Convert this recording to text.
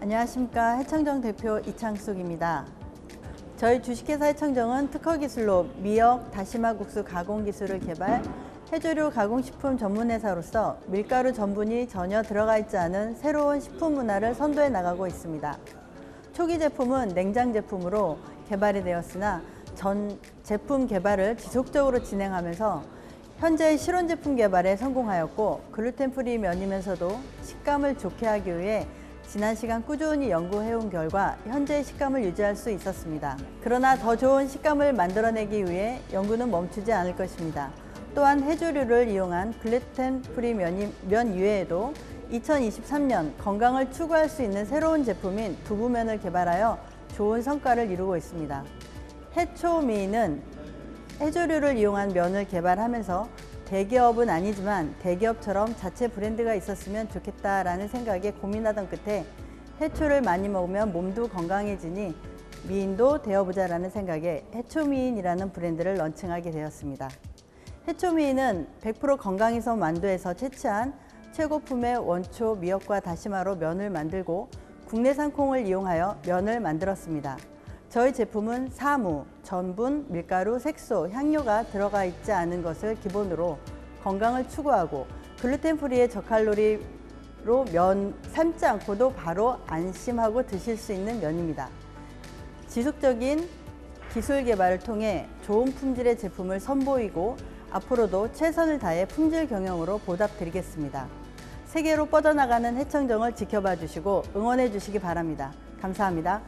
안녕하십니까 해청정 대표 이창숙입니다. 저희 주식회사 해청정은 특허 기술로 미역, 다시마 국수 가공 기술을 개발, 해조류 가공식품 전문 회사로서 밀가루 전분이 전혀 들어가 있지 않은 새로운 식품 문화를 선도해 나가고 있습니다. 초기 제품은 냉장 제품으로 개발이 되었으나 전 제품 개발을 지속적으로 진행하면서 현재 실온 제품 개발에 성공하였고 글루텐 프리 면이면서도 식감을 좋게 하기 위해 지난 시간 꾸준히 연구해온 결과 현재의 식감을 유지할 수 있었습니다. 그러나 더 좋은 식감을 만들어내기 위해 연구는 멈추지 않을 것입니다. 또한 해조류를 이용한 글루텐 프리 면이, 면 이외에도 2023년 건강을 추구할 수 있는 새로운 제품인 두부면을 개발하여 좋은 성과를 이루고 있습니다. 해초미는 해조류를 이용한 면을 개발하면서 대기업은 아니지만 대기업처럼 자체 브랜드가 있었으면 좋겠다라는 생각에 고민하던 끝에 해초를 많이 먹으면 몸도 건강해지니 미인도 되어보자라는 생각에 해초미인이라는 브랜드를 런칭하게 되었습니다. 해초미인은 100% 건강에서 만두에서 채취한 최고품의 원초 미역과 다시마로 면을 만들고 국내산 콩을 이용하여 면을 만들었습니다. 저희 제품은 사무, 전분, 밀가루, 색소, 향료가 들어가 있지 않은 것을 기본으로 건강을 추구하고 글루텐 프리의 저칼로리로 면 삶지 않고도 바로 안심하고 드실 수 있는 면입니다. 지속적인 기술 개발을 통해 좋은 품질의 제품을 선보이고 앞으로도 최선을 다해 품질 경영으로 보답드리겠습니다. 세계로 뻗어나가는 해청정을 지켜봐 주시고 응원해 주시기 바랍니다. 감사합니다.